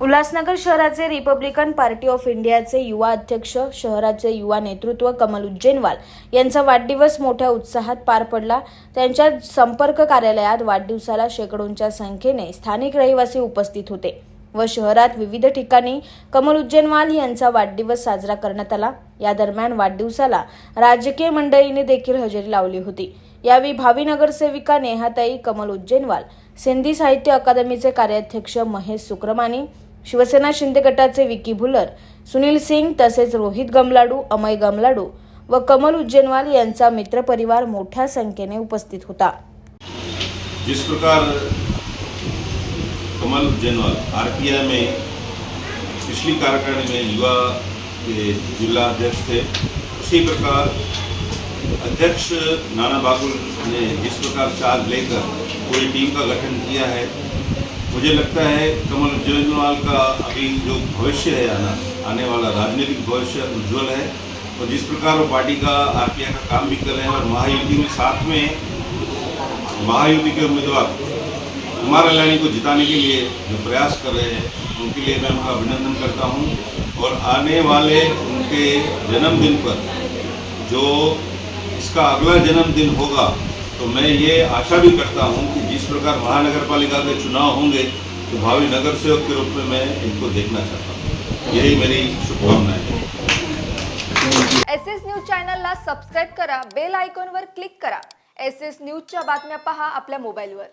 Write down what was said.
उल्हासनगर शहराचे Republican party of इंडियाचे युवा अध्यक्ष शहराचे युवा नेतृत्व कमल उज्जैनवाल यांचा वाढदिवस मोठ्या उत्साहात पार पडला. त्यांच्या संपर्क कार्यालयात वाढदिवसाला शेकडोंच्या संख्येने स्थानिक रहिवासी उपस्थित होते व शहरात विविध ठिकाणी कमल उज्जैनवाल यांचा वाढदिवस साजरा करण्यात आला. या दरम्यान वाढदिवसाला राजकीय मंडळीने देखील हजेरी लावली होती. यावेळी भावी नगरसेविका नेहाताई कमल उज्जैनवाल सिंधी साहित्य अकादमीचे कार्याध्यक्ष महेश सुक्रमानी शिवसेना शिंदे गटाचे विकी भुलर सुनील सिंग तसेच रोहित गमलाडू अमय गमलाडू व कमल उज्जैनवाल यांचा मित्रपरिवार मोठ्या संख्येने उपस्थित होता. जिस प्रकार कमल उज्जैनवाल आर में पिछली कार्यकारिणी में युवा के जिला अध्यक्ष थे उसी प्रकार अध्यक्ष नाना बाकुल ने जिस प्रकार चार्ज लेकर पूरी टीम का गठन किया है मुझे लगता है कमल उज्जैनवाल का अभी जो भविष्य है, आना, आने वाला राजनीतिक भविष्य उज्जवल है और जिस प्रकार वो पार्टी का आर का काम भी कर रहे हैं और महायुति में साथ में महायुति के उम्मीदवार कुमार अलानी को जिताने के लिए जो प्रयास कर रहे हैं, उनके लिए मैं उनका अभिनंदन करता हूँ और आने वाले उनके जन्मदिन पर जो इसका अगला जन्मदिन होगा तो मैं ये आशा भी करता हूँ कि जिस प्रकार महानगर पालिका के चुनाव होंगे तो भावी नगर सेवक के रूप में मैं इनको देखना चाहता हूँ। यही मेरी शुभकामनाएँ एस एस न्यूज़ चॅनलला सबस्क्राईब करा, बेल आयकॉनवर क्लिक करा। एस एस न्यूजच्या बातम्या पहा मोबाइल मोबाईलवर.